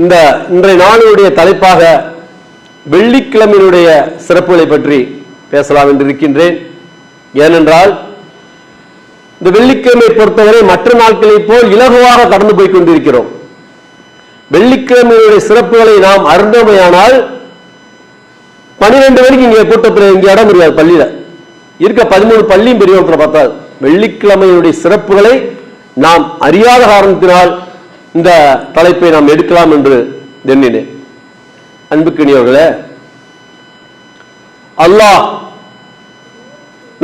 இந்த இன்றைய நாளுடைய தலைப்பாக வெள்ளிக்கிழமையினுடைய சிறப்புகளை பற்றி பேசலாம் என்று இருக்கின்றேன். ஏனென்றால் இந்த வெள்ளிக்கிழமை பொறுத்தவரை மற்ற நாட்களைப் போல் இலகுவாக கடந்து போய் கொண்டிருக்கிறோம். வெள்ளிக்கிழமையுடைய சிறப்புகளை நாம் அருந்தமையானால் பன்னிரெண்டு வரைக்கும் இங்க கூட்டத்தில் இங்கே இடம் முடியாது பள்ளியில. இருக்க பதிமூணு பள்ளியும் பெரியவர்களை பார்த்தால் வெள்ளிக்கிழமையுடைய சிறப்புகளை நாம் அறியாத காரணத்தினால் இந்த தலைப்பை நாம் எடுக்கலாம் என்று எண்ணினேன். அன்புக்கினியவர்களே அல்லாஹ்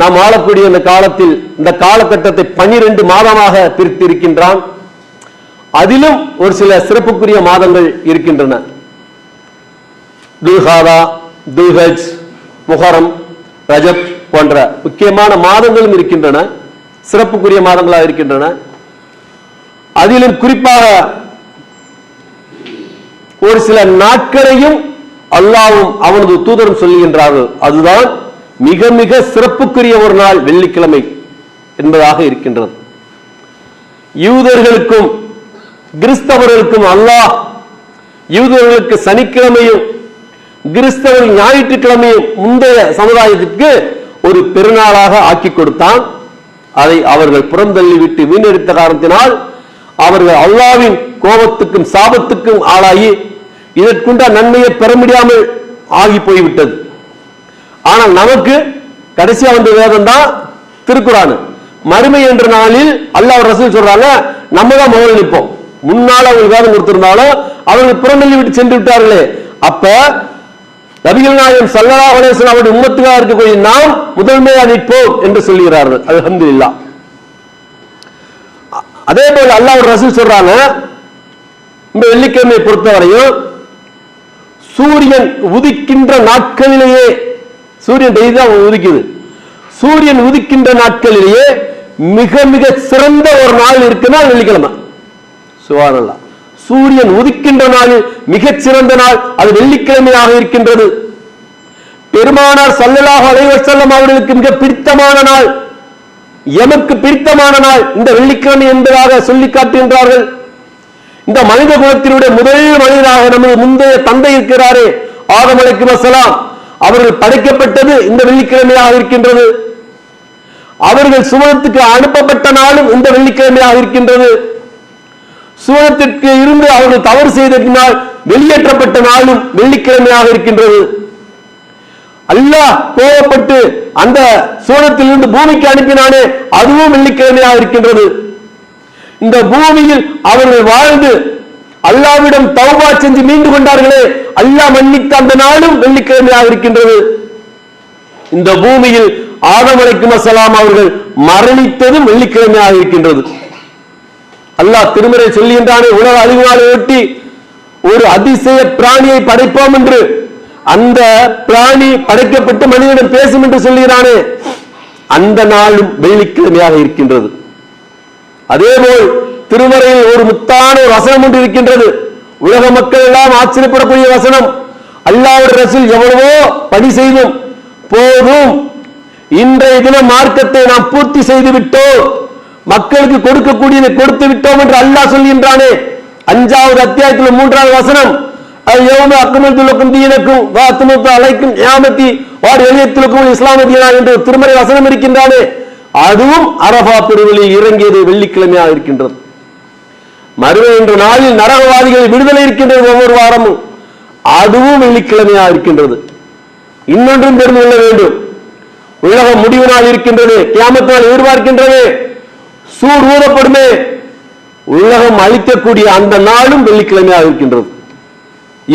நாம் ஆளக்கூடிய இந்த காலத்தில் இந்த காலகட்டத்தை பனிரெண்டு மாதமாக பிரித்திருக்கின்றான். அதிலும் ஒரு சில சிறப்புக்குரிய மாதங்கள் இருக்கின்றன. துல்ஹாதா துல்ஹஜ் முஹரம் ரஜப் போன்ற முக்கியமான மாதங்களும் இருக்கின்றன. சிறப்புக்குரிய மாதங்களாக இருக்கின்றன. அதிலும் குறிப்பாக ஒரு சில நாட்களையும் அல்லாவும் அவனது தூதரும் சொல்லுகின்றார்கள். அதுதான் மிக மிக சிறப்புக்குரிய ஒரு நாள் வெள்ளிக்கிழமை என்பதாக இருக்கின்றது. யூதர்களுக்கும் கிறிஸ்தவர்களுக்கும் அல்லாஹ் யூதர்களுக்கு சனிக்கிழமையும் கிறிஸ்தவர் ஞாயிற்றுக்கிழமையும் முந்தைய சமுதாயத்திற்கு ஒரு பெருநாளாக ஆக்கி கொடுத்தான். அதை அவர்கள் புறந்தள்ளிவிட்டு வீணடித்த காரணத்தினால் அவர்கள் அல்லாவின் கோபத்துக்கும் சாபத்துக்கும் ஆளாகி இதற்குண்ட நன்மையை பெற முடியாமல் ஆகி போய்விட்டது. ஆனால் நமக்கு கடைசியா வந்த வேதம் தான் திருக்குறான். மறுமை என்ற நாளில் அல்லாஹ் ரசூல் சொல்றாங்க நம்ம தான் முதல் நிற்போம். முன்னால் அவங்க வேதம் கொடுத்திருந்தாலும் அவர்கள் புறந்தள்ளி விட்டு சென்று விட்டார்களே. அப்ப நபிகள் நாயகம் சல்லா அலேசன் அவருடைய உம்மத்துக்காக இருக்கக்கூடிய நாம் முதன்மையா நிற்போம் என்று சொல்லுகிறார்கள். அல்ஹம்துலில்லாஹ். அதே போல அல்லாஹ் ரசூல் சொல்றாங்க இந்த வெள்ளிக்கிழமையை பொறுத்தவரையும் சூரியன் உதிக்கின்ற நாட்களிலேயே சூரியன் டெய்லி தான் உதிக்குது. சூரியன் உதிக்கின்ற நாட்களிலேயே மிக மிக சிறந்த ஒரு நாள் இருக்குன்னா வெள்ளிக்கிழமை. சுவாரல்லா சூரியன் உதிக்கின்ற நாளில் மிகச் சிறந்த நாள் அது வெள்ளிக்கிழமையாக இருக்கின்றது. பெருமானார் சல்லலாக அலைவர் வஸல்லம் அவர்களுக்கு மிக பிடித்தமான நாள். எமக்கு பிடித்தமான நாள் இந்த வெள்ளிக்கிழமை என்பதாக சொல்லி காட்டுகின்றார்கள். இந்த மனித குலத்தினுடைய முதல் மனிதராக நமது முந்தைய தந்தை இருக்கிறாரே ஆதம் அலைக்கும் வசலாம் அவர்கள் படைக்கப்பட்டது இந்த வெள்ளிக்கிழமையாக இருக்கின்றது. அவர்கள் சுவனத்துக்கு அனுப்பப்பட்ட நாளும் இந்த வெள்ளிக்கிழமையாக இருக்கின்றது. சுவனத்திற்கு இருந்து அவர்கள் தவறு செய்ததினால் வெளியேற்றப்பட்ட நாளும் வெள்ளிக்கிழமையாக இருக்கின்றது. அல்லாஹ் கோவப்பட்டு அந்த சோனத்திலிருந்து பூமிக்கு அனுப்பினானே அதுவும் வெள்ளிக்கிழமையாக இருக்கின்றது. இந்த பூமியில் அவர்கள் வாழ்ந்து அல்லாவிடம் தௌபா செஞ்சு மீண்டு கொண்டார்களே அல்லாஹ் மன்னித்த அந்த நாளும் வெள்ளிக்கிழமையாக இருக்கின்றது. இந்த பூமியில் ஆதம் அலைக்கும் அசலாம் அவர்கள் மரணித்ததும் வெள்ளிக்கிழமையாக இருக்கின்றது. அல்லாஹ் திருமறை சொல்லுகின்றானே உலக அழிவு ஒட்டி ஒரு அதிசய பிராணியை படைப்போம் என்று அந்த பிராணி படைக்கப்பட்டு மனிதனிடம் பேசும் என்று சொல்லுகிறானே அந்த நாளும் வெள்ளிக்கிழமையாக இருக்கின்றது. அதேபோல் திருமறையில் ஒரு முத்தான ஒரு வசனம் ஒன்று இருக்கின்றது. உலக மக்கள் எல்லாம் ஆச்சரியப்படக்கூடிய வசனம். அல்லாஹ்வுடைய ரசூல் எவ்வளவோ பணி செய்தும் போதும். இன்றைய தின மார்க்கத்தை நாம் பூர்த்தி செய்து விட்டோம். மக்களுக்கு கொடுக்கக்கூடியதை கொடுத்து விட்டோம் என்று அல்லாஹ் சொல்கின்றானே. அஞ்சாவது அத்தியாயத்தில் மூன்றாவது வசனம். யௌம அக்மல்துலக்கும் தீனக்கும் வாத்துமுத்து அலைக்கும் யாமத்தி வார் எளியத்துலக்கும் இஸ்லாமதியனா என்று திருமறை வசனம் இருக்கின்றானே. அதுவும் அரபா பெருவெளியில் இறங்கியது வெள்ளிக்கிழமையாக இருக்கின்றது. மறுவ என்ற நாளில் நரகவாதிகள் விடுதலை இருக்கின்றது ஒவ்வொரு வாரமும். அதுவும் வெள்ளிக்கிழமையாக இருக்கின்றது. இன்னொன்றும் தெரிந்து கொள்ள வேண்டும். உலகம் முடிவு நாள் இருக்கின்றது கியாமத்து எதிர்பார்க்கின்றது. சூர் ஊதப்படுமே உலகம் அழிக்கக்கூடிய அந்த நாளும் வெள்ளிக்கிழமையாக இருக்கின்றது.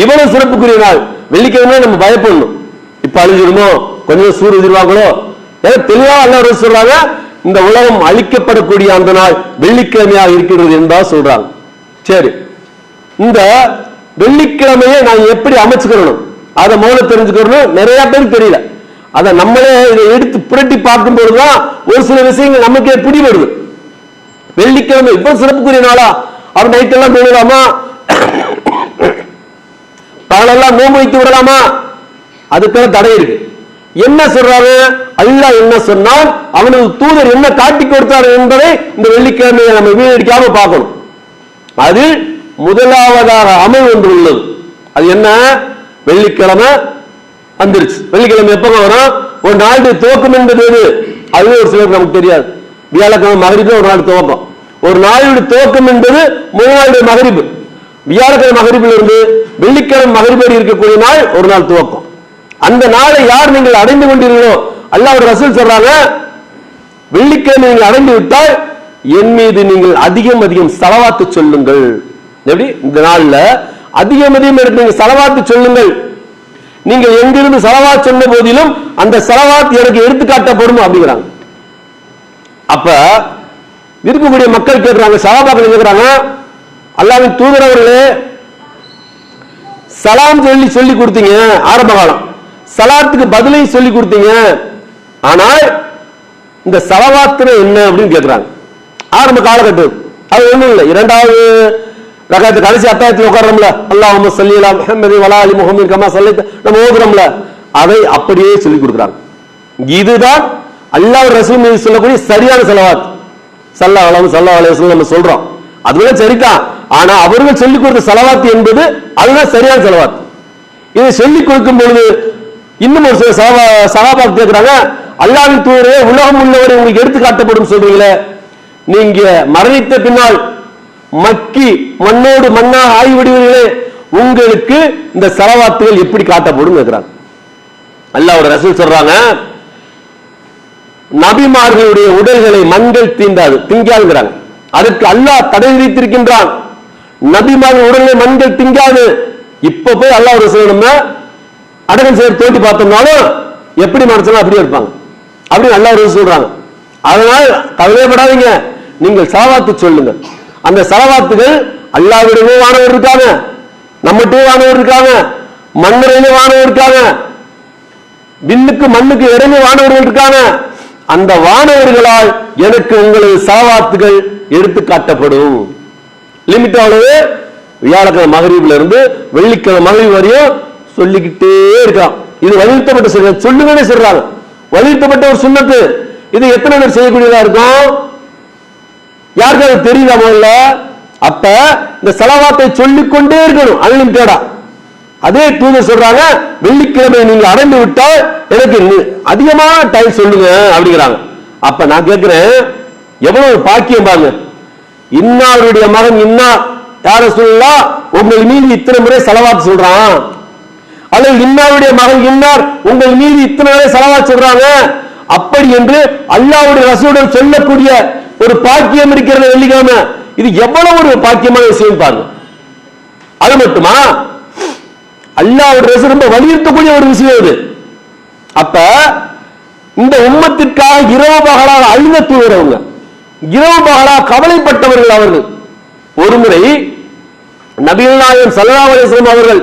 இவ்வளவு சிறப்புக்குரிய நாள். வெள்ளிக்கிழமை நம்ம பயப்படணும். இப்ப அழிஞ்சிருமோ? கொஞ்சம் சூடு எதிர்வாங்களோ ஏன்னா தெளிவா எல்லாரும் சொல்றாங்க இந்த உலகம் அழிக்கப்படக்கூடிய அந்த நாள் வெள்ளிக்கிழமையாக இருக்கிறது என்பதா சொல்றாங்க. சரி. இந்த வெள்ளிக்கிழமையை நான் எப்படி அமைச்சுக்கிறணும்? அதை முதல்ல தெரிஞ்சுக்கணும் நிறைய பேருக்கு தெரியல. அதை நம்மளே இதை எடுத்து புரட்டி பார்க்கும் பொழுதுதான் ஒரு சில விஷயங்கள் நமக்கே பிடிபடுது வெள்ளிக்கிழமை இப்ப சிறப்புக்குரிய நாளா? அவர் நைட் எல்லாம் தூங்கலாமா பகலெல்லாம் நோன்பு வைத்து விடலாமா? அதுக்கெல்லாம் தடை இருக்கு. என்ன சொல்றாரு? அல்லாஹ் என்ன சொன்னால் அவனது தூதர் என்ன காட்டி கொடுத்தார் என்பதை இந்த வெள்ளிக்கிழமையை நம்ம வீணடிக்காம பார்க்கணும். அது முதலாவதாக அமல் ஒன்று அது என்ன? வெள்ளிக்கிழமை வந்துருச்சு. வெள்ளிக்கிழமை எப்ப வரும் ஒரு நாளுடைய துவக்கம் என்பது எது? அதுவே ஒரு சிலருக்கு நமக்கு தெரியாது. வியாழக்கிழமை மகரிப்பு ஒரு நாள் துவக்கம். ஒரு நாளுடைய துவக்கம் என்பது மூணு நாளுடைய மகரிப்பு வியாழக்கிழமை மகரிப்பில் இருந்து வெள்ளிக்கிழமை மகரிப்படி இருக்கக்கூடிய நாள் ஒரு நாள் துவக்கம். அந்த நாளை யார் நீங்கள் அடைந்து கொண்டீர்களோ அல்லாஹ் ஒரு ரசூல் சொல்றாங்க வெள்ளிக்கிழமை நீங்கள் அடைந்து விட்டால் என் மீது நீங்கள் அதிகம் அதிகம் செலவாத்து சொல்லுங்கள். எப்படி? இந்த நாள்ல அதிகம் அதிகம் எடுத்து நீங்க செலவாத்து சொல்லுங்கள். நீங்கள் எங்கிருந்து செலவா சொன்ன போதிலும் அந்த செலவாத் எனக்கு எடுத்துக்காட்டப்படும் அப்படிங்கிறாங்க. அப்ப இருக்கக்கூடிய மக்கள் கேட்கிறாங்க செலவாக்கள் கேட்கிறாங்க அல்லாவின் தூதர் அவர்களே சலாம் சொல்லி சொல்லி கொடுத்தீங்க ஆரம்ப காலம். சலாத்துக்கு பதிலையும் சொல்லி கொடுத்தீங்க. ஆனால் இந்த சலவாத்துனா என்ன அப்படின்னு கேட்கிறாங்க ஆரம்ப காலகட்டம். அது ஒண்ணும் இல்லை. இரண்டாவது ரகத்து கடைசி அத்தாயத்தில் உட்கார்றோம்ல. அல்லாஹ் சல்லி அலா முஹம்மது வலா அலி முகமது கமா சல்லி நம்ம ஓதுறோம்ல. அதை அப்படியே சொல்லி கொடுக்குறாங்க. இதுதான் அல்லாஹ் ரசூல் மீது சொல்லக்கூடிய சரியான செலவாத். சல்லா வளம் சல்லா அலையம் நம்ம சொல்றோம். அதுவே சரிதான். ஆனா அவர்கள் சொல்லிக் கொடுத்த செலவாத்து என்பது அதுதான் சரியான செலவாத்து. இதை சொல்லிக் கொடுக்கும் பொழுது இன்னும் ஒரு சில சகா- கேட்கிறாங்க அல்லாவின் தூதரே உலகம் உள்ளவரை உங்களுக்கு எடுத்து காட்டப்படும் சொல்றீங்களே. நீங்க மரணித்த பின்னால் மக்கி மண்ணோடு மண்ணாக ஆகிவிடுவீர்களே உங்களுக்கு இந்த செலவாத்துகள் எப்படி காட்டப்படும் கேட்கிறாங்க. அல்லாவோட ரசூல் சொல்றாங்க நபிமார்களுடைய உடல்களை மண்கள் தீண்டாது திங்காதுங்கிறாங்க. அதுக்கு அல்லாஹ் தடை விதித்திருக்கின்றான். நபிமார்கள் உடனே மண்கள் திங்காது இப்ப போய் அல்லாஹ் ரசூல் நம்ம அடக்கம் செய்ய தோண்டி பார்த்தோம்னாலும் எப்படி மனசுலாம் அப்படியே இருப்பாங்க. அப்படி நல்லா ரசூல் சொல்றாங்க. அதனால் கவலைப்படாதீங்க நீங்கள் சலவாத்து சொல்லுங்க அந்த சலவாத்துகள் அல்லாவிடமே வானவர் இருக்காங்க. நம்மகிட்டயும் வானவர் இருக்காங்க. மண்ணுரையிலே வானவர் இருக்காங்க. விண்ணுக்கு மண்ணுக்கு இடமே வானவர்கள் இருக்காங்க. அந்த வானவர்களால் எனக்கு உங்களது சலவாத்துகள் எடுத்து காட்டப்படும் லிமிட் ஆனது வியாழக்கிழமை மகரீப்ல இருந்து வெள்ளிக்கிழமை மகரீப் வரையும் சொல்லிக்கிட்டே இருக்கான். இது வலியுறுத்தப்பட்ட சொல்ல சொல்லுங்கன்னு சொல்றாங்க. வலியுறுத்தப்பட்ட ஒரு சுண்ணத்து. இது எத்தனை பேர் செய்யக்கூடியதா இருக்கும்? யாருக்கு அது தெரியுதா முதல்ல? அப்ப இந்த செலவாத்தை சொல்லிக்கொண்டே இருக்கணும் அன்லிமிட்டடா அதே தூதர் சொல்றாங்க வெள்ளிக்கிழமை நீங்க அடைந்து விட்டால் எனக்கு அதிகமான டைம் சொல்லுங்க அப்படிங்கிறாங்க. அப்ப நான் கேட்கிறேன் எவ்வளவு பாக்கியம் பாருங்க. இன்னாருடைய மகன் இன்னார் யார சொல்லா உங்கள் மீது இத்தனை முறை செலவாத்து சொல்றான். அல்லது இன்னாருடைய மகன் இன்னார் உங்கள் மீது இத்தனை முறை செலவாத்து சொல்றாங்க. அப்படி என்று அல்லாவுடைய ரசூடன் சொல்லக்கூடிய ஒரு பாக்கியம் இருக்கிறது வெள்ளிக்கிழமை. இது எவ்வளவு ஒரு பாக்கியமான விஷயம் பாருங்க. அது மட்டுமா? அல்லாவுடைய ரசூல் ரொம்ப வலியுறுத்தக்கூடிய ஒரு விஷயம் இது. அப்ப இந்த உம்மத்திற்காக இரவு பகலாக அழுத தூங்குறவங்க இரவு பகலா கவலைப்பட்டவர்கள் அவர்கள். ஒருமுறை நபிகள் நாயகம் சல்லா அலிஸ்லாம் அவர்கள்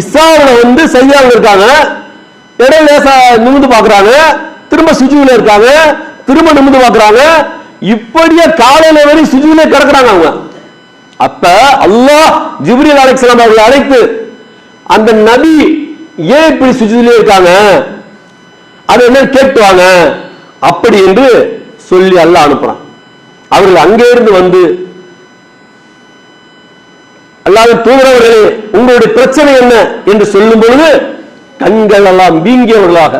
இஸ்லாமில் வந்து செய்யாங்க இருக்காங்க. இடம் லேசா நிமிந்து பார்க்கறாங்க. திரும்ப சுஜூல இருக்காங்க. திரும்ப நிமிந்து பார்க்கறாங்க. இப்படியே காலையில வரை சுஜுவிலே கிடக்குறாங்க அவங்க. அப்ப அல்லாஹ் ஜிப்ரியல் அலிஸ்லாம் அவர்களை அழைத்து அந்த நபி ஏன் இப்படி சுஜுவிலே இருக்காங்க? அது என்ன கேட்டுவாங்க அப்படி என்று சொல்லி அல்லாஹ் அனுப்புறான். அவர்கள் அங்கே இருந்து வந்து அல்லாத தூதரவர்களே உங்களுடைய பிரச்சனை என்ன என்று சொல்லும் பொழுது கண்கள் எல்லாம் வீங்கியவர்களாக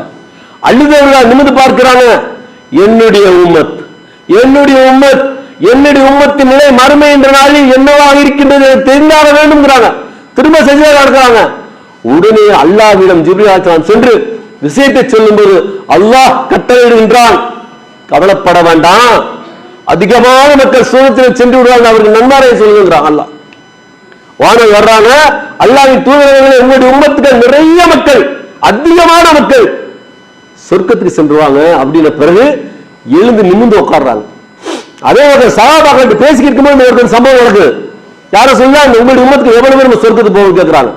அழுதவர்களாக நிமிந்து பார்க்கிறாங்க. என்னுடைய உம்மத் என்னுடைய உம்மத் என்னுடைய உம்மத்தின் நிலை மறுமை என்ற நாளில் என்னவாக இருக்கின்றது தெரிந்தாக வேண்டும்ங்கிறாங்க. திரும்ப செஞ்சதாக இருக்கிறாங்க உடனே அல்லாஹ்விடம் ஜிப்ரியாத்தான் சென்று விஷயத்தை சொல்லும்போது அல்லாஹ் கட்டளையிடுகின்றான். கவலைப்பட வேண்டாம். அதிகமான மக்கள் சூழத்தில் சென்று விடுவாங்க அவருக்கு நன்மாரை சொல்லுகிறான் அல்லாஹ். வானம் வர்றாங்க. அல்லாவின் தூதரவர்களே உங்களுடைய உம்மத்துக்கு நிறைய மக்கள் அதிகமான மக்கள் சொர்க்கத்துக்கு சென்றுவாங்க அப்படின்ன பிறகு எழுந்து நிமிந்து உட்கார்றாங்க. அதே ஒரு சகாபாக்கள் பேசிக்கிட்டு இருக்கும்போது ஒரு சம்பவம் நடக்குது. யாரும் சொல்லா இந்த உங்களுடைய உம்மத்துக்கு எவ்வளவு பேர் நம்ம சொர்க்கத்துக்கு போக கேட்கிறாங்க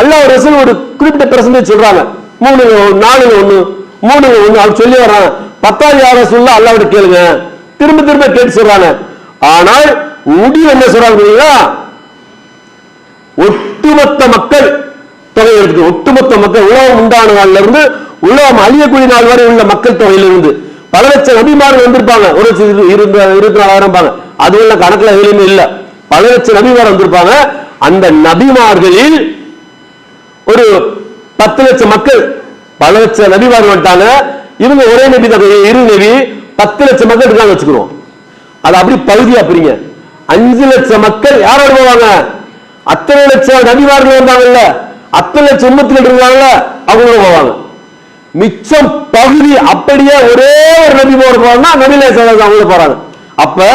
அல்லாஹ் ஒரு ரசூல் ஒரு குறிப்பிட்ட பிரசன்டேஜ் சொல்றாங்க. மூணு நாலு ஒன்று மூணு ஒன்று அவர் சொல்லி வர்றாங்க பத்தாவது யார சொல்ல அல்லாவிட கேளுங்க. திரும்ப திரும்ப கேட்டு சொல்றாங்க ஆனால் முடிவு என்ன சொல்றாங்க தெரியுங்களா? ஒட்டுமொத்த மக்கள் தொகை எடுத்து ஒட்டுமொத்த மக்கள் உலகம் உண்டான நாள்ல இருந்து உலகம் அழியக்கூடிய நாள் வரை உள்ள மக்கள் தொகையிலிருந்து பல லட்சம் நபிமார்கள் வந்திருப்பாங்க. ஒரு லட்சம் இரு- இருபத்தி நாலாயிரம் அது உள்ள கணக்குல எதுலையுமே இல்ல. பல லட்சம் நபிமார் வந்திருப்பாங்க. அந்த நபிமார்களில் ஒரு பத்து லட்சம் மக்கள் பல லட்சம் நபிமார்கள் வந்துட்டாங்க. இவங்க ஒரே நபி தான். இரு நபி பத்து லட்சம் மக்கள் இருக்காங்க வச்சுக்கிறோம். அது அப்படி பகுதியா பிரிங்க. அஞ்சு லட்சம் மக்கள் யாரோட போவாங்க? அத்தனை லட்சம் நபிமார்கள் வந்தாங்கல்ல அத்தனை லட்சம் உண்மத்தில் இருந்தாங்கல்ல. அவங்களோட போவாங்க. மிச்சம் பகுதி அப்படியே ஒரே ஒரு நபி போற போறாங்கன்னா நபிலே அவங்கள போறாங்க. அப்ப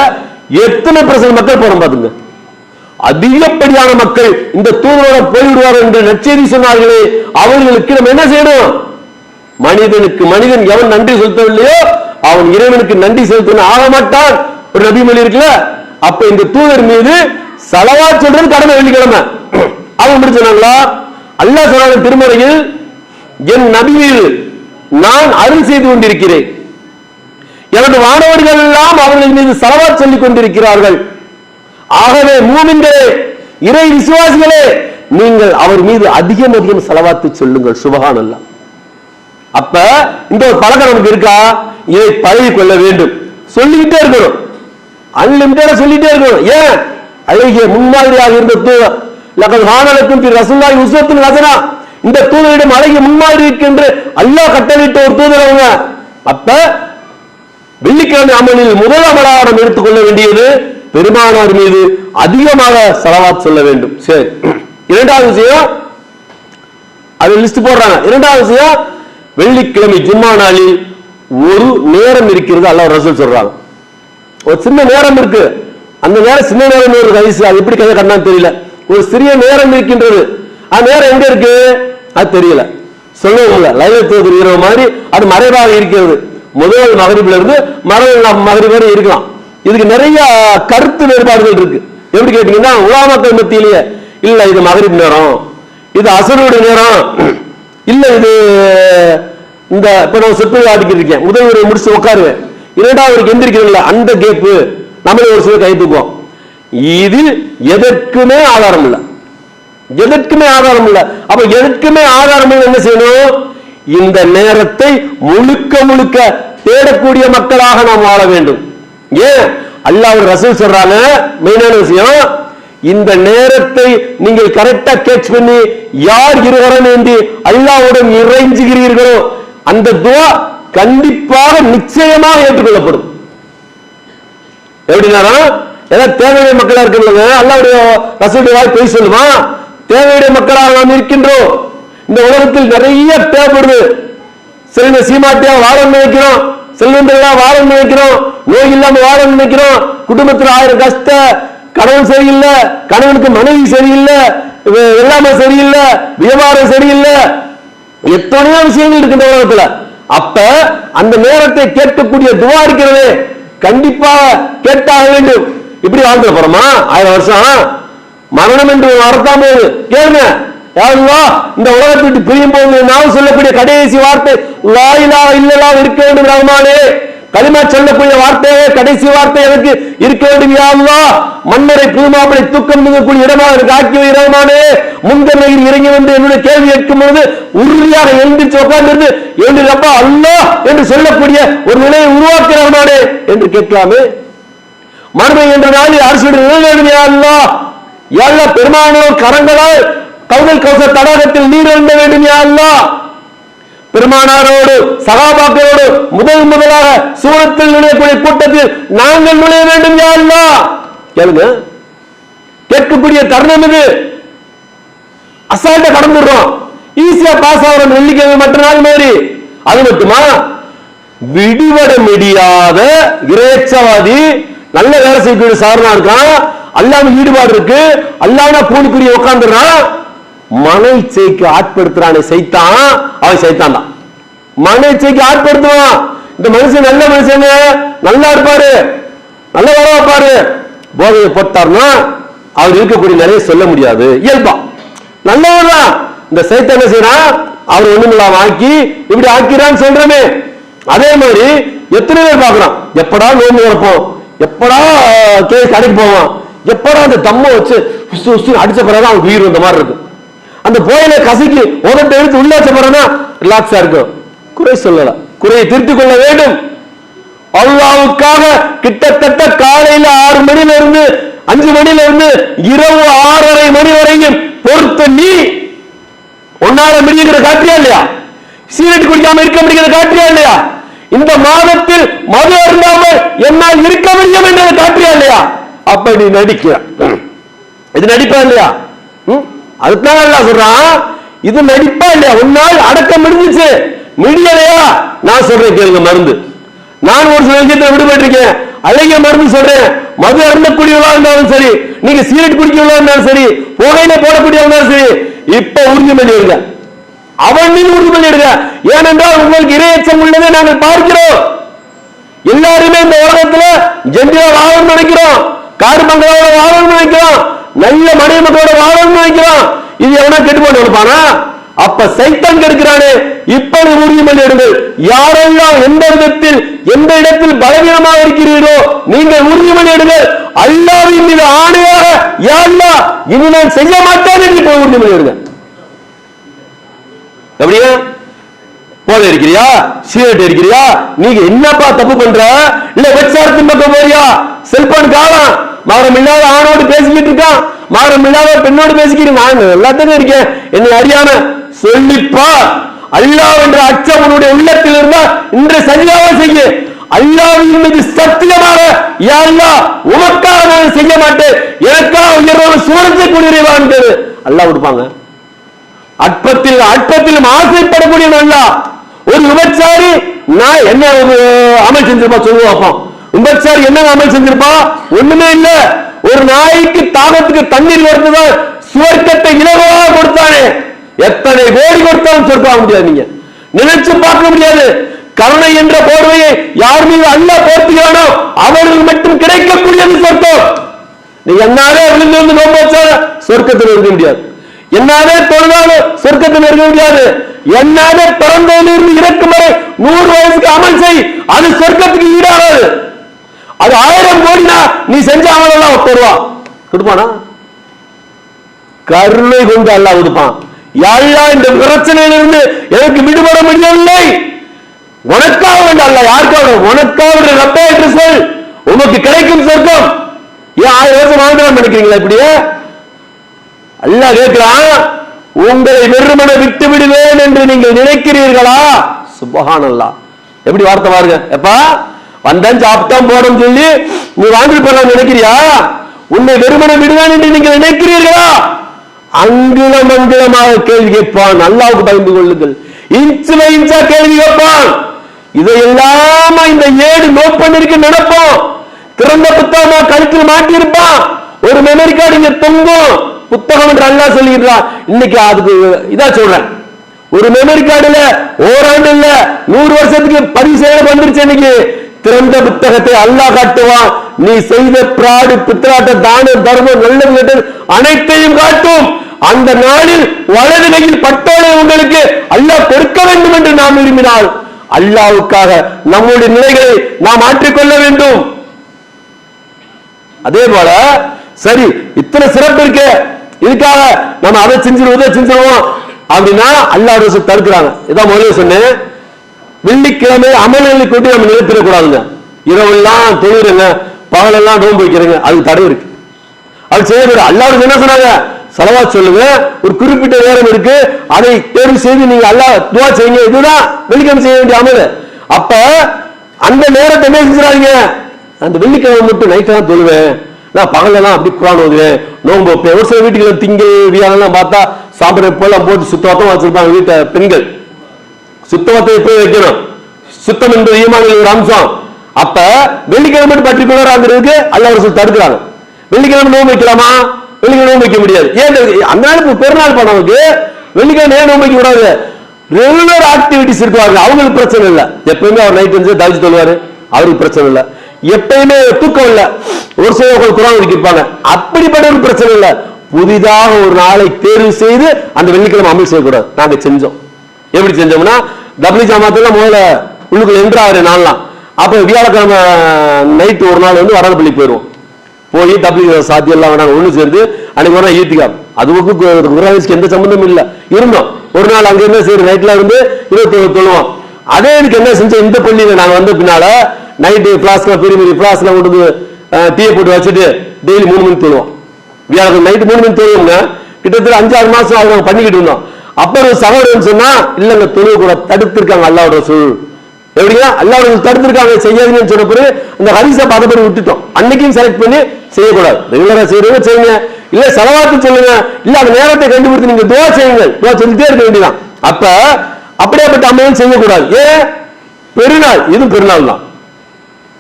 எத்தனை பிரசன்ட் மக்கள் போறோம் பாத்துங்க அதிகப்படியான மக்கள் இந்த தூதரோட போய்விடுவார் என்று நச்செய்தி சொன்னார்களே. அவர்களுக்கு நம்ம என்ன செய்யணும்? மனிதனுக்கு மனிதன் எவன் நன்றி செலுத்தவில்லையோ அவன் இறைவனுக்கு நன்றி செலுத்தணும் ஆக மாட்டான் ஒரு நபி மொழி இருக்குல்ல? அப்ப இந்த தூதர் மீது சலவா சொல்றது கடமை வெள்ளிக்கிழமை. அவங்க எப்படி சொன்னாங்களா? அல்லாஹ் சொன்னாங்க திருமறையில் என் நபியில் நான் அருள் செய்து கொண்டிருக்கிறேன். எனது மாணவர்கள் எல்லாம் அவர்கள் மீது சலவா சொல்லிக் கொண்டிருக்கிறார்கள். ஆகவே மூமின்களே இறை விசுவாசிகளே நீங்கள் அவர் மீது அதிகம் அதிகம் செலவாத்து சொல்லுங்கள். சுபகான் அல்லா அப்ப இந்த ஒரு பழக்கம் நமக்கு இருக்கா? இதை பழகி கொள்ள வேண்டும். சொல்லிக்கிட்டே இருக்கணும். அன்லிமிட்டடா சொல்லிட்டே இருக்கணும். ஏன்? அழகிய முன்மாதிரியாக இருந்த தூதர் லகல் வானலுக்கும் திரு ரசுல்லாய் உசத்தின் ரசனா இந்த தூதரிடம் அழகிய முன்மாதிரி இருக்கின்ற அல்லாஹ் கட்டளிட்ட ஒரு தூதர் அவங்க. அப்ப வெள்ளிக்கிழமை அமலில் முதல் அமலாரம் எடுத்துக்கொள்ள வேண்டியது பெருமானார் மீது அதிகமாக செலவாத் சொல்ல வேண்டும். சரி. இரண்டாவது விஷயம் அது லிஸ்ட் போடுறாங்க. இரண்டாவது விஷயம் வெள்ளிக்கிழமை ஜும்மா நாளில் ஒரு நேரம் இருக்கிறது அல்லாஹ் ரசூல் சொல்றாங்க. ஒரு சின்ன நேரம் இருக்கு. அந்த நேரம் சின்ன நேரம் ஒரு கழிச்சு அது எப்படி கதை கண்ணான்னு தெரியல. ஒரு சிறிய நேரம் இருக்கின்றது. அந்த நேரம் எங்க இருக்கு? அது தெரியல. சொல்லவும் லைலத்துவதற்கு இருக்கிற மாதிரி அது மறைவாக இருக்கிறது. முதல் மகரிபில இருந்து மறு மகரிப் வரை இருக்கலாம். இதுக்கு நிறைய கருத்து வேறுபாடுகள் இருக்கு. எப்படி கேட்டீங்கன்னா உலாமக்கள் மத்தியிலேயே இல்ல இது மகரிப் நேரம். இது அசருடைய நேரம். இல்லை இது இந்த இப்போ நான் சொற்பொழி ஆடிக்கிட்டு இருக்கேன். முதல் உரை முடிச்சு உட்காருவேன். இரண்டாவது எந்திரிக்கிறீங்களா அந்த கேப்பு நம்மளே ஒரு சில கை தூக்குவோம். எதற்குமே ஆதாரம் இல்லை. எதற்குமே ஆதாரம் இல்லை. அப்ப எதற்குமே ஆதாரம் இல்லை என்ன செய்யணும்? இந்த நேரத்தை முழுக்க முழுக்க தேடக்கூடிய மக்களாக நாம் வாழ வேண்டும். ஏன்? அல்லாஹ் ரசூல் சொல்றாங்க மெயினான விஷயம் இந்த நேரத்தை நீங்கள் கரெக்டா கேட்ச் பண்ணி யார் இருவரன் என்று அல்லாவுடன் இறைஞ்சுகிறீர்களோ அந்த துவா கண்டிப்பாக நிச்சயமாக ஏற்றுக்கொள்ளப்படும். எப்படின்னா ஏதாவது தேவையுடைய மக்களா இருக்கிறவங்க அல்லாவுடைய ரசூடைய வாய் பொய் சொல்லுமா? தேவையுடைய மக்களாக நாம் இருக்கின்றோம். இந்த உலகத்தில் நிறைய தேவைப்படுது. செல்வ சீமாட்டியா வாழ நினைக்கிறோம். செல்வந்தர்களா வாழ நினைக்கிறோம். நோய் இல்லாம வாழ நினைக்கிறோம். குடும்பத்தில் ஆயிரம் கஷ்ட கணவன் சரியில்லை கணவனுக்கு மனைவி சரியில்லை எல்லாமே சரியில்லை வியாபாரம் சரியில்லை. எத்தனையோ விஷயங்கள் இருக்கின்ற இந்த உலகத்துல. அப்ப அந்த நேரத்தை கேட்கக்கூடிய துவா இருக்கிறது. கண்டிப்பா கேட்டாக வேண்டும். இப்படி வாழ்ந்து போறோமா? ஆயிரம் வருஷம். மரணம் என்று வரத்தான் போகுது. கேளுங்க. இந்த உலகத்தை விட்டு பிரியும் போது நான் சொல்லக்கூடிய கடைசி வார்த்தை லாயிலா இல்லலா இருக்க வேண்டும் ரகுமானே களிமா சொல்லக்கூடிய வார்த்தையே கடைசி வார்த்தை எனக்கு இருக்க வேண்டும் யா மன்னரை புதுமாப்பிளை தூக்கம் தூங்கக்கூடிய இடமாக எனக்கு ஆக்கி வைரமானே ரஹ்மானே. இறங்கி வந்து என்னுடைய கேள்வி கேட்கும் பொழுது உறுதியாக எழுந்திருச்சு உட்கார்ந்து என்று ரப்பா அல்லா என்று சொல்லக்கூடிய ஒரு நிலையை உருவாக்க என்று கேட்கலாமே. மறுமை என்ற நாளில் அரசு நிலைநிலையா அல்லா எல்லா பெருமானோர் கரங்களால் கவுதல் கவுச தடாகத்தில் நீர் எழுந்த வேண்டும் யா பெருமானாரோடு சகாபாக்களோடு முதல் முதலாக சூரத்தில் நுழையக்கூடிய கூட்டத்தில் நாங்கள் நுழைய வேண்டும் யா கேளுங்க. கேட்கக்கூடிய தருணம் இது. அசால்ட்டா கடந்துடுறோம். ஈஸியா பாஸ் ஆகிறோம். வெள்ளிக்கிழமை மற்ற நாள் மாதிரி. அது மட்டுமா? விடுபட முடியாத இறைச்சவாதி நல்ல வேலை செய்யக்கூடிய சாரணா இருக்கான். அல்லாம ஈடுபாடு இருக்கு. அல்லாம பூனிக்குரிய உட்காந்துடுறான் மனை இச்சைக்கு ஆட்படுத்துறானே சைத்தான். அவன் சைத்தான் தான். மனை இச்சைக்கு ஆட்படுத்துவான். இந்த மனுஷன் நல்ல மனுஷன் நல்லா இருப்பாரு. நல்ல வர வைப்பாரு. போதையை போட்டார்னா அவர் இருக்கக்கூடிய நிறைய சொல்ல முடியாது. இயல்பா. நல்லவர் தான். இந்த சைத்த என்ன செய்யறான் அவர் ஒண்ணுமில்லாம ஆக்கி இப்படி ஆக்கிறான்னு சொல்றமே. அதே மாதிரி எத்தனை பேர் பாக்குறோம் எப்படா நோம்பு வரப்போம் எப்படா கே கடைக்கு போவான்? எப்படா அந்த தம்ம வச்சு உசு உசு அடிச்ச பிறகு அவன் உயிர் வந்த மாதிரி இருக்கும் அந்த புயல கசக்கி உதட்ட எடுத்து உள்ள வச்ச ரிலாக்ஸா இருக்கும் குறை சொல்லல. குறையை திருத்திக் கொள்ள வேண்டும். அல்லாவுக்காக கிட்டத்தட்ட காலையில ஆறு மணில இருந்து அஞ்சு மணில இருந்து இரவு ஆறரை மணி வரையும் பொறுத்து நீ ஒன்னால முடியுங்கிற காட்டியா இல்லையா? சீரட் குடிக்காம இருக்க முடியுங்கிற காட்டியா இல்லையா? இந்த மாதத்தில் மது அருந்தாமல் என்னால் இருக்க முடியும் என்றதை காட்டியா இல்லையா? அப்ப நீ நடிக்கிற. இது நடிப்பா இல்லையா? ம்? அதுதான் நல்லா சொல்றான் இது நடிப்பா இல்லையா? உன்னால் அடக்க முடிஞ்சிச்சு. முடியலையா? நான் சொல்றேன் கேளுங்க மருந்து. நான் ஒரு சில விஷயத்தை விடுபட்டிருக்கேன். அழகிய மருந்து சொல்றேன். மது அருந்தக்கூடியவளா இருந்தாலும் சரி நீங்க சீரட் குடிக்கவளா இருந்தாலும் சரி புகையில போடக்கூடியவங்களா இருந்தாலும் சரி இப்ப உறுதி பண்ணிடுங்க. அவன் மீது உறுதி எடுங்க ஏனென்றால் உங்களுக்கு இரையச்சம் உள்ளதை நாங்கள் பார்க்கிறோம். எல்லாருமே இந்த உலகத்துல ஜென்டிலா வாழணும்னு நினைக்கிறோம். காடு மங்களாவோட வாழணும்னு நினைக்கிறோம். நல்ல மனைவி மக்களோட வாழணும்னு நினைக்கிறான். இது எவனா கெட்டு போட்டு நினைப்பானா? அப்ப சைத்தான் கெடுக்கிறானே. இப்பொழுது உறுதிமொழி எடுங்கள். யாரெல்லாம் எந்த விதத்தில் எந்த இடத்தில் பலவீனமாக இருக்கிறீர்களோ நீங்கள் உறுதிமொழி எடுங்கள். அல்லாவின் மீது ஆணையாக யா இனி நான் செய்ய மாட்டேன் என்று போய் உறுதிமொழி எடுங்க அப்படியா போதை இருக்கிறியா சீரட் இருக்கிறியா நீங்க என்னப்பா தப்பு பண்ற? இல்ல வெச்சாரத்தின் பக்கம் போறியா? செல்போன் காலம் மாறம் இல்லாத ஆணோடு பேசிக்கிட்டு இருக்கான் மாறம் இல்லாத பெண்ணோடு பேசிக்கிட்டு நான் எல்லாத்துக்கும் இருக்கேன். என்னை அறியாம சொல்லிப்பா. அல்லாஹ் என்ற அச்சம் உன்னுடைய உள்ளத்தில் இருந்தா இன்று சரியாக செய்ய. அல்லாவின் மீது சத்தியமாக யா அல்லாஹ் உமக்காக நான் செய்ய மாட்டேன். எனக்காக உயர்வான சூரத்தை கூடியவான் அல்லாஹ் கொடுப்பாங்க. அற்பத்தில் அற்பத்திலும் ஆசைப்படக்கூடிய நல்லா ஒரு விபச்சாரி நான் என்ன ஒரு அமல் செஞ்சிருப்பா சொல்லுவோம் அப்போ. விபச்சாரி என்ன அமல் செஞ்சிருப்பா? ஒண்ணுமே இல்ல. ஒரு நாய்க்கு தாகத்துக்கு தண்ணீர் வருதுதான் சுவர்க்கத்தை இலவா கொடுத்தானே. எத்தனை கோடி கொடுத்தாலும் சொர்க்க முடியாது நீங்க. நினைச்சு பார்க்க முடியாது. கருணை என்ற போர்வையை யார் மீது அல்ல போர்த்துகிறானோ அவர்கள் மட்டும் கிடைக்கக்கூடியது சொர்க்கம். நீ என்னாலே விழுந்து வந்து நோம்பு சொர்க்கத்தில் இருக்க முடியாது. என்னாலே தொழுதாலும் சொர்க்கத்தில் இருக்க முடியாது. என்னாலே பிறந்ததிலிருந்து இறக்கும் வரை நூறு வயசுக்கு அமல் செய். அது சொர்க்கத்துக்கு ஈடாகாது. அது ஆயிரம் கோடினா நீ செஞ்ச அவனெல்லாம் தருவா கொடுப்பானா? கருணை கொண்டு அல்லாஹ் கொடுப்பான் யாழ்லா இந்த பிரச்சனையிலிருந்து எனக்கு விடுபட முடியவில்லை. உனக்காக வேண்டாம் அல்ல யாருக்காக உனக்காக ரப்பே என்று சொல். உனக்கு கிடைக்கும் சொர்க்கம். ஏன் ஆயிரம் வருஷம் வாழ்ந்துடாம நினைக்கிறீங்களா இப்படியே? அல்லாஹ் கேட்கிறான் உங்களை வெறுமனை விட்டு விடுவேன் என்று நீங்கள் நினைக்கிறீர்களா? சுபஹானல்லாஹ். எப்படி வார்த்தை பாருங்க. எப்பா? வந்தேன் சாப்பிட்டான் போடும் சொல்லி நீ வாங்கி போடலாம் நினைக்கிறியா? உன்னை வெறுமனை விடுவான் என்று நீங்கள் நினைக்கிறீர்களா? அங்குலம் அங்குலமாக கேள்வி கேட்பான். அல்லாவுக்கு பயந்து கொள்ளுங்கள். இன்ச்சு பை இன்ச்சா கேள்வி கேட்பான். இதையெல்லாம் இந்த ஏடு நோட் பண்ணிருக்கு நடப்போம். திறந்த புத்தகமா கழுத்தில் மாட்டியிருப்பான். ஒரு மெமரி கார்டு இங்க தொங்கும். புத்தகம் என்று அல்லா சொல்லிடுறான் இன்னைக்கு அதுக்கு இதா சொல்றேன். ஒரு மெமரி கார்டுல ஓராண்டு இல்ல நூறு வருஷத்துக்கு பதிவு செய்ய வந்துருச்சு இன்னைக்கு. சிறந்த புத்தகத்தை அல்லாஹ் காட்டுவான். நீ செய்த பிராடு பித்ராட்ட தான தர்மம் நல்லது அனைத்தையும் காட்டும். அந்த நாளில் வலது கையில் பட்டோலை உங்களுக்கு அல்லாஹ் கொடுக்க வேண்டும் என்று நாம் விரும்பினால் அல்லாவுக்காக நம்முடைய நிலைகளை நாம் மாற்றிக்கொள்ள வேண்டும். அதே போல சரி இத்தனை சிறப்பு இருக்கு. இதுக்காக நம்ம அதை செஞ்சிருவோம் இதை செஞ்சிருவோம். அப்படின்னா அல்லாஹ் தடுக்கிறாங்க. இதான் முதல்ல சொன்னேன். வெள்ளிக்கிழமை அமல்களை கொண்டு நம்ம நிறுத்திடக்கூடாதுங்க. இரவெல்லாம் தொழுகிறங்க பகலெல்லாம் நோன்பு வைக்கிறங்க அதுக்கு தடை இருக்கு. அது செய்ய அல்லாஹ் என்ன சொன்னாங்க? செலவா சொல்லுங்க. ஒரு குறிப்பிட்ட நேரம் இருக்கு. அதை தேர்வு செய்து நீங்க அல்லா துவா செய்யுங்க. இதுதான் வெள்ளிக்கிழமை செய்ய வேண்டிய அமல். அப்ப அந்த நேரத்தை என்ன செஞ்சாங்க அந்த வெள்ளிக்கிழமை மட்டும் நைட்டு தான் தொழுவேன். நான் பகலெல்லாம் அப்படி குரான் ஓதுவேன். நோன்பு வைப்பேன். ஒரு சில வீட்டுல திங்கள் வியாழெல்லாம் பார்த்தா சாப்பிட்ற போல போட்டு சுத்தமாக வச்சிருப்பாங்க வீட்டை பெண்கள். சுத்தமத்தை எப்படி வைக்கணும் சுத்தம் என்பது ஈமானில் ஒரு அம்சம். அப்ப வெள்ளிக்கிழமை பர்டிகுலரா ஆகிறதுக்கு அல்ல ஒரு தடுக்கிறாங்க. வெள்ளிக்கிழமை நோம்பு வைக்கலாமா? வெள்ளிக்கிழமை நோம்பு வைக்க முடியாது. ஏன் அந்த நாள் பெருநாள் பண்ணவங்க வெள்ளிக்கிழமை ஏன் நோம்பு வைக்க கூடாது? ரெகுலர் ஆக்டிவிட்டிஸ் இருக்குவாங்க அவங்களுக்கு பிரச்சனை இல்லை. எப்பயுமே அவர் நைட் வந்து தவிச்சு சொல்லுவாரு அவருக்கு பிரச்சனை இல்லை. எப்பயுமே தூக்கம் இல்லை. ஒரு சில குரான் இருப்பாங்க. அப்படிப்பட்ட பிரச்சனை இல்லை. புதிதாக ஒரு நாளை தேர்வு செய்து அந்த வெள்ளிக்கிழமை அமல் செய்யக்கூடாது. நாங்க செஞ்சோம். எப்படி செஞ்சோம்னா டபுள் ஜாமாத்துல முதல்ல உள்ளுக்குள்ள என்ட்ரு ஆகிற நாள்லாம். அப்போ வியாழக்கிழமை நைட் ஒரு நாள் வந்து வரதப்பள்ளி போயிடுவோம் போய் டபுள் சாத்தியம் எல்லாம் வேணாங்க ஒன்று சேர்ந்து அன்னைக்கு ஒரு நாள் ஈத்திகாம் அதுவுக்கு குரானிஸ்க்கு எந்த சம்மந்தமும் இல்லை. இருந்தோம். ஒரு நாள் அங்கே என்ன சரி நைட்டில் இருந்து இருபத்தி தொழுவோம். அதே எனக்கு என்ன செஞ்சோம் இந்த பள்ளியில் நாங்கள் வந்த பின்னால நைட்டு ஃப்ளாஸ்கில் பெரிய பெரிய ஃப்ளாஸ்கில் கொண்டு வந்து டீயை போட்டு வச்சுட்டு டெய்லி மூணு மணிக்கு தொழுவோம். வியாழக்கிழமை நைட்டு மூணு மணி தொழுவோங்க கிட்டத்தட்ட அஞ்சாறு மாதம் அவங்க பண்ணிக்கிட்டு இருந்தோம். அப்புறம் சகோதரன் சொன்னா இல்லங்க தொழுவு கூட தடுத்திருக்காங்க அல்லாவோட சூழ் எப்படியா அல்லாவோட தடுத்திருக்காங்க செய்யாதீங்கன்னு சொன்ன பிறகு அந்த ஹரிசை பதப்படி விட்டுட்டோம். அன்னைக்கும் செலக்ட் பண்ணி செய்யக்கூடாது. ரெகுலரா செய்யறவங்க செய்யுங்க. இல்ல செலவாத்து சொல்லுங்க. இல்ல அந்த நேரத்தை கண்டுபிடித்து நீங்க துவா செய்யுங்க. துவா சொல்லிட்டே இருக்க வேண்டியதான் அப்ப அப்படியேப்பட்ட அம்மையும் செய்யக்கூடாது. ஏன் பெருநாள். இது பெருநாள் தான்.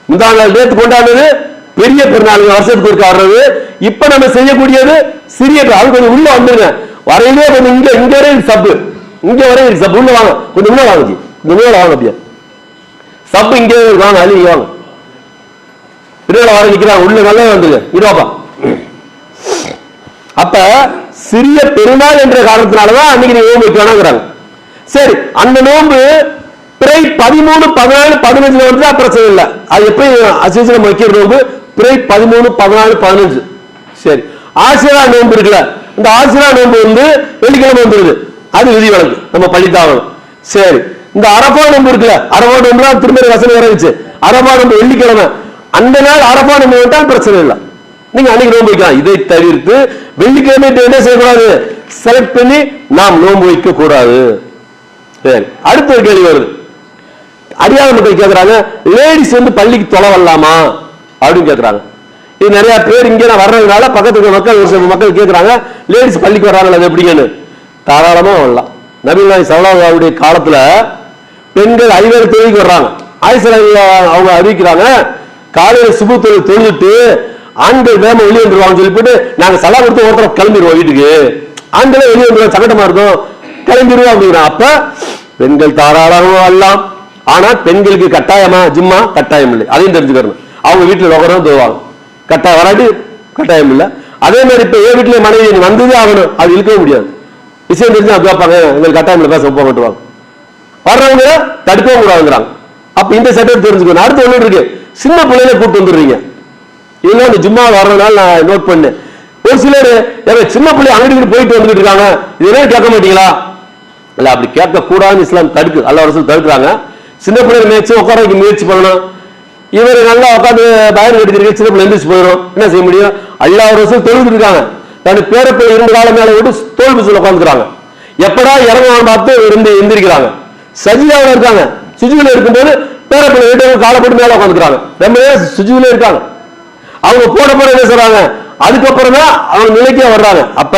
முந்தா நாள் நேத்து கொண்டாடுறது பெரிய பெருநாள். வருஷத்துக்கு ஒரு வர்றது. இப்ப நம்ம செய்யக்கூடியது சிறிய அது கொஞ்சம் உள்ள வந்துருங்க. வரையிலே கொஞ்சம் இங்க இங்க வரை சப்பு இங்க வரை சப்பு உள்ள வாங்க. கொஞ்சம் உள்ள வாங்க கொஞ்சம் உள்ள வாங்க அப்படியே. சப்பு இங்கே வாங்க அள்ளி வாங்க. திருவிழா வர நிக்கிறான் உள்ள நல்லா வந்துருங்க. இருவாப்பா அப்ப சிறிய பெருநாள் என்ற காரணத்தினாலதான் அன்னைக்கு நீங்க நோன்பு வைக்க சரி அந்த நோன்பு பிறை பதிமூணு பதினாலு பதினஞ்சுல வந்து பிரச்சனை இல்லை. அது எப்படி அசிசனம் வைக்கிற நோன்பு? பிறை பதிமூணு பதினாலு பதினஞ்சு. சரி ஆசிரா நோன்பு இருக்குல்ல? இந்த ஆசிரா நோன்பு வந்து வெள்ளிக்கிழமை வந்துருது. அது விதி வழக்கு நம்ம பள்ளித்தாவணும் சரி. இந்த அரபா நோன்பு இருக்குல்ல அரபா நோன்பு தான் திரும்ப வசனம் இறங்குச்சு. அரபா நோன்பு வெள்ளிக்கிழமை. அந்த நாள் அரபா நோன்பு விட்டால் பிரச்சனை இல்லை. நீங்க அன்னைக்கு நோன்பு வைக்கலாம். இதை தவிர்த்து வெள்ளிக்கிழமை என்ன செய்யக்கூடாது? செலக்ட் பண்ணி நாம் நோன்பு வைக்க கூடாது சரி. அடுத்த ஒரு கேள்வி வருது. அறியாத மக்கள் கேட்கிறாங்க லேடிஸ் வந்து பள்ளிக்கு தொலை வரலாமா? அப்படின்னு கேட்கிறாங்க இது நிறைய பேர் இங்க நான் வர்றதுனால பக்கத்து மக்கள் ஒரு சில மக்கள் கேட்குறாங்க லேடிஸ் பள்ளிக்கு வர்றாங்களா அது எப்படிங்கன்னு. தாராளமா வரலாம். நபிநாய் சல்லாவுடைய காலத்துல பெண்கள் ஐவேறு தொழிலுக்கு வர்றாங்க. ஆயிசல அவங்க அறிவிக்கிறாங்க காலையில சுபு தொழில் தொழுதுட்டு ஆண்கள் வேம வெளியே வந்துருவாங்க சொல்லிட்டு நாங்க சலா கொடுத்து ஒருத்தர கிளம்பிடுவோம் வீட்டுக்கு. ஆண்களே வெளியே வந்துருவோம் சங்கடமா இருக்கும். கிளம்பிடுவோம் அப்படிங்கிறான் அப்ப பெண்கள் தாராளமாக வரலாம். ஆனா பெண்களுக்கு கட்டாயமா ஜிம்மா கட்டாயம் இல்லை. அதையும் தெரிஞ்சுக்கணும். அவங்க வீட்டுல உட்காரம் தருவாங்க. கட்டாயம் வராட்டி கட்டாயம் இல்லை. அதே மாதிரி இப்போ என் வீட்டில் மனைவி நீ வந்ததே ஆகணும். அது இழுக்கவே முடியாது. விஷயம் தெரிஞ்சு அப்படி பார்ப்பாங்க எங்களுக்கு கட்டாயம் பேச போக மாட்டுவாங்க. வர்றவங்க தடுக்கவும் கூடாதுங்கிறாங்க. அப்ப இந்த சட்டம் தெரிஞ்சுக்கணும். அடுத்து ஒன்று இருக்கு. சின்ன பிள்ளைகளை கூட்டு வந்துடுறீங்க. இதெல்லாம் இந்த ஜும்மா வர்றதுனால நான் நோட் பண்ணேன். ஒரு சிலர் சின்ன பிள்ளை அங்கிட்டு போயிட்டு வந்துட்டு இருக்காங்க. இதெல்லாம் கேட்க மாட்டீங்களா? இல்ல அப்படி கேட்க கூடாதுன்னு இஸ்லாம் தடுக்கு. அல்ல அரசு தடுக்கிறாங்க. சின்ன பிள்ளைங்க மேய்ச்சி உட்கார முயற்சி பண்ணணும். இவர் நல்லா உட்காந்து பயன் எடுத்துருக்கு சின்ன பிள்ளை எந்திரிச்சு போயிடும். என்ன செய்ய முடியும்? அல்லா வருஷம் தொழுது இருக்காங்க தன் பேரப்பிள்ளை இரண்டு காலம் மேல விட்டு தோல் சொல்ல உட்காந்துக்கிறாங்க எப்படா இறங்குவான் பார்த்து இருந்து எந்திரிக்கிறாங்க. சஜிதாவில் இருக்காங்க. சுஜுவில் இருக்கும்போது பேரப்பிள்ளை வீட்டு காலை போட்டு மேல உட்காந்துக்கிறாங்க ரொம்ப நேரம் சுஜுவில் இருக்காங்க. அவங்க போட போற என்ன சொல்றாங்க அதுக்கப்புறம் தான் அவங்க நிலைக்கே வர்றாங்க. அப்ப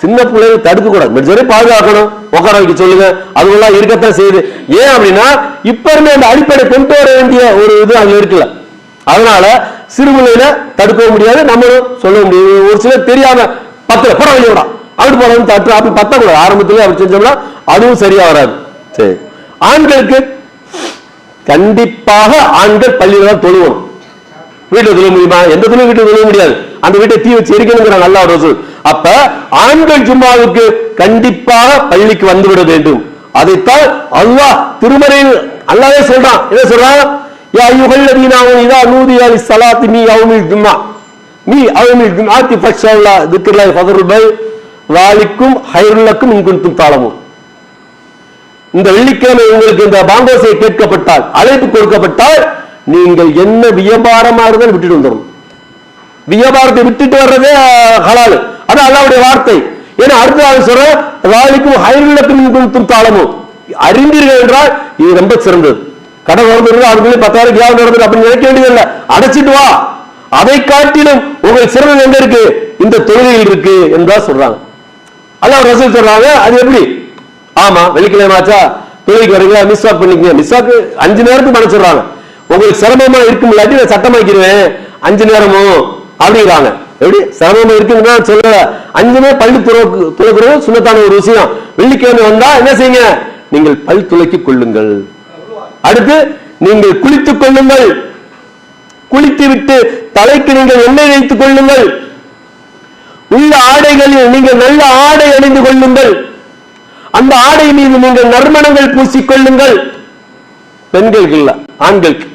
சின்ன பிள்ளைங்க தடுக்க கூடாது பாதுகாக்கணும். உட்கார வைக்க சொல்லுங்க. அதுவெல்லாம் இருக்கத்தான் செய்யுது. ஏன் அப்படின்னா இப்ப இருந்து அந்த அடிப்படை கொண்டு வர வேண்டிய ஒரு இது அங்க இருக்குல்ல. அதனால சிறுபிள்ளையில தடுக்கவும் முடியாது. நம்மளும் சொல்ல முடியாது ஒரு சிலர் தெரியாம பத்துல போட வெளியோடா அப்படி போறது தட்டு அப்படி பத்தக்கூடாது. ஆரம்பத்திலே அப்படி செஞ்சோம்னா அதுவும் சரியா வராது. சரி. ஆண்களுக்கு கண்டிப்பாக ஆண்கள் பள்ளியில தான் தொழுவணும். வீட்டுல தொழ முடியுமா? எந்த தொழில் வீட்டுல தொழ முடியாது. அந்த வீட்டை தீ வச்சு எரிக்கணுங்கிற நல்லா ஒரு அப்ப ஆண்கள் ஜும்மாவுக்கு கண்டிப்பாக பள்ளிக்கு வந்து விட வேண்டும். அதைத்தான் அல்லாஹ் திருமறையில் அல்லாஹ்வே சொல்றான். என்ன சொல்றான்? யா அய்யுஹல்லதீனாவும் இதா நூதியா லிஸ்ஸலாத்தி மீ யௌமில் ஜும்மா. மீ யௌமில் ஜும்ஆத்தி ஃபஷல்லா திக்ருல்லாஹி ஃபதருல் வாலிக்கும் ஹைருல்லக்கும் இன் தாளமும் இந்த வெள்ளிக்கிழமை உங்களுக்கு இந்த பாங்கோசை கேட்கப்பட்டால் அழைப்பு கொடுக்கப்பட்டால் நீங்கள் என்ன வியாபாரமா இருந்தாலும் விட்டுட்டு வந்துடணும் வியாபாரத்தை விட்டுட்டு வர்றதே அஹ், ஹலால். அது அல்லாவுடைய வார்த்தை. ஏன்னா அடுத்த சொல்ற வாலிக்கும் ஹைருல்லக்கும் குன்தும் அறிந்தீர்கள் என்றால் இது ரொம்ப சிறந்தது. கடன் வருது அதுக்குள்ளே பத்தாயிரம் கியாவது நடந்தது அப்படின்னு நினைக்க வேண்டியதில்லை. அடைச்சிட்டு வா. அதை காட்டிலும் உங்கள் சிறந்தது எங்க இருக்கு? இந்த தொழுகையில் இருக்கு என்றா சொல்றாங்க. அல்லாஹ் ரசூல் சொல்றாங்க அது எப்படி? ஆமா வெள்ளிக்கிழமை ஆச்சா? தொழிலுக்கு வரீங்களா? மிஸ் வாக் பண்ணிக்கங்க. மிஸ் வாக் அஞ்சு நேரத்துக்கு பண்ண சொல்றாங்க. உங்களுக்கு சிரமமா இருக்கும் இல்லாட்டி நான் சட்டமாக்கிடுவேன். அஞ்சு நேரமும் அப்படிங்கிறாங்க. எப்படி? சிரமம் இருக்குன்னா சொல்ல அஞ்சுமே பள்ளி துறக்கு துறக்கிறது சுண்ணத்தான ஒரு விஷயம். வெள்ளிக்கிழமை வந்தா என்ன செய்யுங்க? நீங்கள் பல் துளைக்கிக் கொள்ளுங்கள். அடுத்து நீங்கள் குளித்துக் கொள்ளுங்கள். குளித்து விட்டு தலைக்கு நீங்கள் எண்ணெய் வைத்துக் கொள்ளுங்கள். உள்ள ஆடைகளில் நீங்கள் நல்ல ஆடை அணிந்து கொள்ளுங்கள். அந்த ஆடை மீது நீங்கள் நறுமணங்கள் பூசிக்கொள்ளுங்கள் பெண்களுக்கு இல்ல ஆண்களுக்கு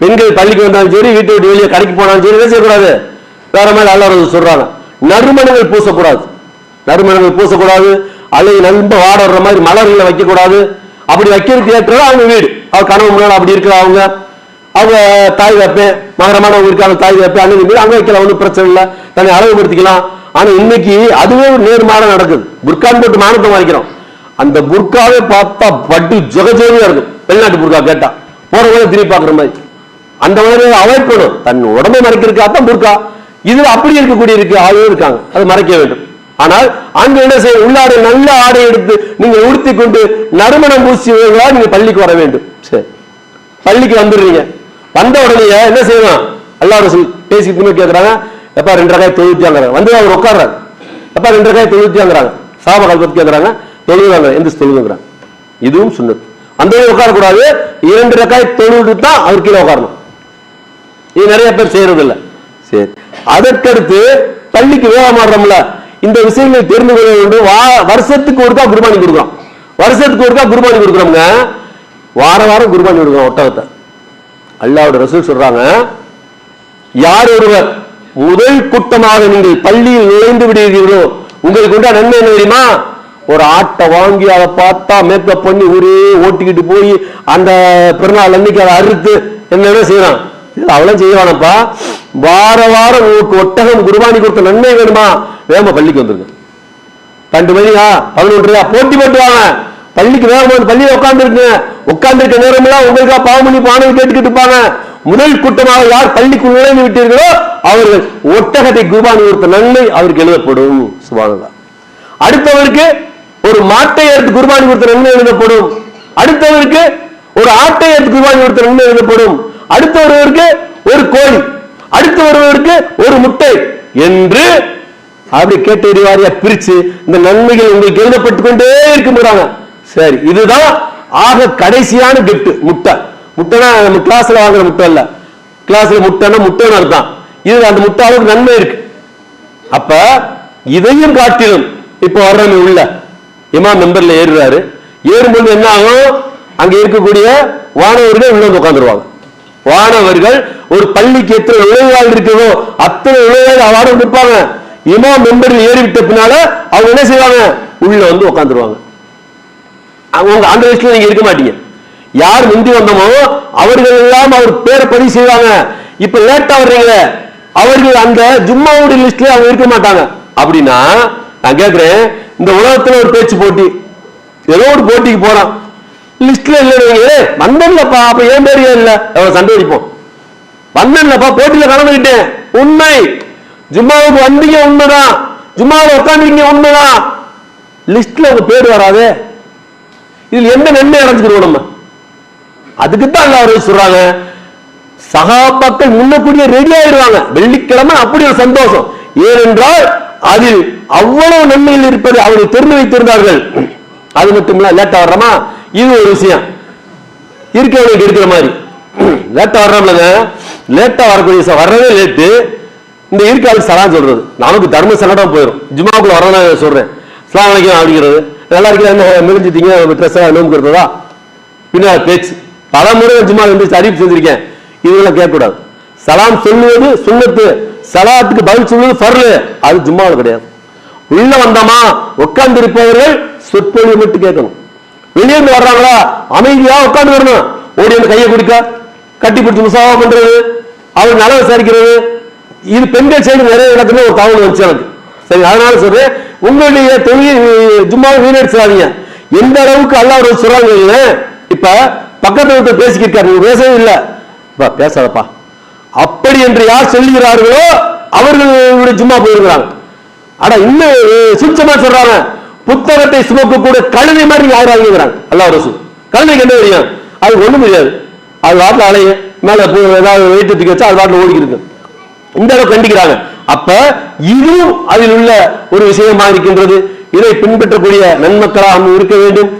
பெண்கள் பள்ளிக்கு வந்தாலும் சரி வீட்டை விட்டு வெளியே கடைக்கு போனாலும் சரி என்ன செய்யக்கூடாது? வேற மாதிரி அல்லாஹ் சொல்றாங்க நறுமணங்கள் பூசக்கூடாது. நறுமணங்கள் பூசக்கூடாது அல்லது நம்ப வாடுற மாதிரி மலர்களை வைக்கக்கூடாது. அப்படி வைக்கிறதுக்கு ஏற்றது அவங்க வீடு. அவர் கனவு முன்னாடி அப்படி இருக்கிற அவங்க அவங்க தாய் வைப்பேன் மகரமானவங்க இருக்காங்க தாய் வைப்பேன் அங்கே வீடு அங்கே வைக்கலாம் ஒன்றும் பிரச்சனை இல்லை. தன்னை அழகுபடுத்திக்கலாம். ஆனால் இன்னைக்கு அதுவே ஒரு நேர்மாற நடக்குது. புர்கான் போட்டு மானத்தை வாங்கிக்கிறோம் அந்த புர்காவே பார்த்தா பட்டு ஜெகஜோதியா இருக்கும் வெளிநாட்டு புர்கா கேட்டா. போறவங்க திரும்பி பார்க்குற மாதிரி. அந்த மாதிரி அவாய்ட் பண்ணும் தன் உடம்பை மறைக்கிறதுக்காக தான் புர்கா. இதுல அப்படி இருக்கக்கூடிய இருக்கு ஆளும் இருக்காங்க. அது மறைக்க வேண்டும். ஆனால் அங்க என்ன செய்ய உள்ளாடை நல்ல ஆடை எடுத்து நீங்க உடுத்தி கொண்டு நறுமணம் பூசியவர்களா நீங்க பள்ளிக்கு வர வேண்டும். சரி. பள்ளிக்கு வந்துடுறீங்க. வந்த உடனே என்ன செய்யலாம்? அல்லா ரசூல் பேசிக்கிட்டுமே கேட்கறாங்க. எப்பா ரெண்டு ரகாய் தொழுவிட்டாங்கிறாங்க வந்து அவர் உட்காடுறாங்க எப்பா ரெண்டு ரகாய் தொழுவிட்டாங்கிறாங்க சாப கல்பத்து கேட்கறாங்க. தொழுவாங்க எந்த தொழுதுங்கிறாங்க இதுவும் சுண்ணத் அந்த உட்காரக்கூடாது. இரண்டு ரகாய் தொழுது தான் அவர் கீழே உட்காரணும். இது நிறைய பேர் செய்யறது இல்லை சரி. அதற்கடுத்து பள்ளிக்கு வேகம் ஆடுறோம்ல இந்த விஷயங்களை தெரிந்து கொள்ள வேண்டும். வா- வருஷத்துக்கு ஒருக்கா குருபானி கொடுக்குறோம். வருஷத்துக்கு ஒருக்கா குருபானி கொடுக்குறோம்ங்க. வார வாரம் குருபானி கொடுக்குறோம் ஒட்டகத்தை. அல்லாவோட ரசூல் சொல்றாங்க யார் ஒருவர் முதல் கூட்டமாக நீங்கள் பள்ளியில் நுழைந்து விடுகிறீர்களோ உங்களுக்கு உண்டா நன்மை என்ன தெரியுமா? ஒரு ஆட்டை வாங்கி அதை பார்த்தா மேக்கப் பண்ணி ஒரே ஓட்டிக்கிட்டு போய் அந்த பிறநாள் அன்னைக்கு அதை அறுத்து என்னென்ன செய்யறான்? இது செய்வானப்பா. வார வாரம் உங்களுக்கு ஒட்டகம் குருபானி கொடுத்த நன்மை வேணுமா? வேகமா பள்ளிக்கு வந்துருங்க. பன்னெண்டு மணியா பதினொன்று போட்டி போட்டுவாங்க பள்ளிக்கு வேகமா வந்து பள்ளியில உட்கார்ந்து இருக்க நேரமெல்லாம் உங்களுக்கா பாவமணி பானை கேட்டுக்கிட்டு இருப்பாங்க. முதல் கூட்டமாக யார் பள்ளிக்கு நுழைந்து விட்டீர்களோ அவர்கள் ஒட்டகத்தை குருபானி கொடுத்த நன்மை அவருக்கு எழுதப்படும். சுபானதா அடுத்தவருக்கு ஒரு மாட்டை எடுத்து குருபானி கொடுத்த நன்மை எழுதப்படும். அடுத்தவருக்கு ஒரு ஆட்டை எடுத்து குருபானி கொடுத்த நன்மை எழுதப்படும். அடுத்த ஒருவருக்கு ஒரு கோழி அடுத்த ஒருவருக்கு ஒரு முட்டை என்று அப்படி கேட்டேரி வாரியா பிரிச்சு இந்த நன்மைகள் உங்களுக்கு எழுதப்பட்டு கொண்டே இருக்குங்கிறாங்க சரி இதுதான் ஆக கடைசியான கிஃப்ட் முட்டை. முட்டைனா நம்ம கிளாஸ்ல வாங்குற முட்டை இல்ல கிளாஸ்ல முட்டைனா முட்டைன்னு அர்த்தம். இது அந்த முட்டை அளவுக்கு நன்மை இருக்கு. அப்ப இதையும் காட்டிலும் இப்ப வர்றவங்க உள்ள இமாம் மெம்பர்ல ஏறுறாரு. ஏறும்போது என்ன ஆகும்? அங்க இருக்கக்கூடிய வானவர்கள் உள்ள உட்காந்துருவாங்க வானவர்கள் ஒரு பள்ளிக்கு எத்தனை நுழைவாள் இருக்கிறதோ அத்தனை நுழைவாள் அவார்டு கொடுப்பாங்க. இமாம் மெம்பரில் ஏறிவிட்ட பின்னால அவங்க என்ன செய்வாங்க? உள்ள வந்து உட்காந்துருவாங்க அவங்க அந்த வயசுல நீங்க இருக்க மாட்டீங்க. யார் முந்தி வந்தோமோ அவர்கள் எல்லாம் அவர் பேரை பதிவு செய்வாங்க. இப்ப லேட்டா வர்றீங்க. அவர்கள் அந்த ஜும்மாவுடைய லிஸ்ட்ல அவங்க இருக்க மாட்டாங்க. அப்படின்னா நான் கேட்கிறேன் இந்த உலகத்துல ஒரு பேச்சு போட்டி. ஏதோ ஒரு போட்டிக்கு போறான். லிஸ்ட்ல இல்ல வந்தேன்லப்பா அப்ப ஏன் பேர் இல்ல? எவ்வளவு சண்டை அடிப்போம் வந்தேன்லப்பா போட்டியில கலந்துகிட்டேன் உண்மை. ஜும்மாவுக்கு வந்தீங்க உண்மைதான். ஜும்மாவில் உட்காந்துருக்கீங்க உண்மைதான். லிஸ்ட்ல உங்க பேர் வராதே. இதுல என்ன நன்மை அடைஞ்சுக்கிறோம் நம்ம? அதுக்கு தான் எல்லாரும் சொல்றாங்க சகாபாக்கள் முன்னக்கூடிய ரெடி ஆயிடுவாங்க. வெள்ளிக்கிழமை அப்படி ஒரு சந்தோஷம். ஏனென்றால் அதில் அவ்வளவு நன்மையில் இருப்பது அவர்கள் தெரிந்து வைத்திருந்தார்கள். அது மட்டும் இல்ல லேட்டா வர்றமா இது ஒரு விஷயம். இருக்கிறவங்களுக்கு இருக்கிற மாதிரி. லேட்டா வர்றோம்லங்க லேட்டா வரக்கூடிய விஷயம் வர்றதே லேட்டு. இந்த இருக்காது சலான்னு சொல்றது. நமக்கு தர்ம சலடம் போயிடும் ஜும்மாவுக்குள்ள வரணும் சொல்றேன். சலாம் வலைக்கும் அப்படிங்கிறது. நல்லா இருக்கீங்க என்ன மெலிஞ்சிட்டீங்க ட்ரெஸ் நோம்புக்கிறதா பின்னால் பேச்சு. பல முறை ஜும்மா வந்து சரி செஞ்சிருக்கேன். இதெல்லாம் கேட்கக்கூடாது. சலாம் சொல்லுவது சுண்ணத்து. சலாத்துக்கு பதில் சொல்லுவது பரலு அது ஜும்மாவில் கிடையாது. உள்ள வந்தோமா? உட்கார்ந்து இருப்பவர்கள் சொற்பொழிவு மட்டும் கேட்கணும். வெளியே இருந்து வர்றாங்களா? அமைதியா உட்காந்து வரணும். ஓடி வந்து கையை குடிக்க கட்டி பிடிச்சி முசாவா பண்றது. அவர் நல விசாரிக்கிறது. இது பெண்கள் சைடு நிறைய இடத்துல ஒரு தகவல் வந்துச்சு எனக்கு. சரி அதனால சொல்றேன். உங்களுடைய தொழில் ஜும்மாவை வீணடிச்சாதீங்க எந்த அளவுக்கு அல்லா ஒரு சொல்றாங்க இப்ப பக்கத்துல விட்டு பேசிக்கிட்டு நீங்க பேசவே இல்லை. இப்ப பேசாதப்பா. அப்படி என்று யார் சொல்லுகிறார்களோ அவர்களுடைய ஜும்மா போயிருக்கிறாங்க. ஆனா இன்னும் சுத்தமா சொல்றாங்க. புத்தகத்தை சுமக்க கூட கழுதை மாதிரி யார் ஆகிங்கிறாங்க அல்லாஹ் ரசூல். கழுதைக்கு என்ன தெரியும் அது ஒண்ணும் தெரியாது அது வாட்டில் அலைய மேல ஏதாவது வெயிட் தூக்கி வச்சா அது வாட்டில் ஓடிக்கிட்டு இருக்கு. இந்த அளவு கண்டிக்கிறாங்க. அப்ப இதுவும் அதில் உள்ள ஒரு விஷயமா இருக்கின்றது. இதை பின்பற்றக்கூடிய நன்மக்களாக இருக்க வேண்டும்.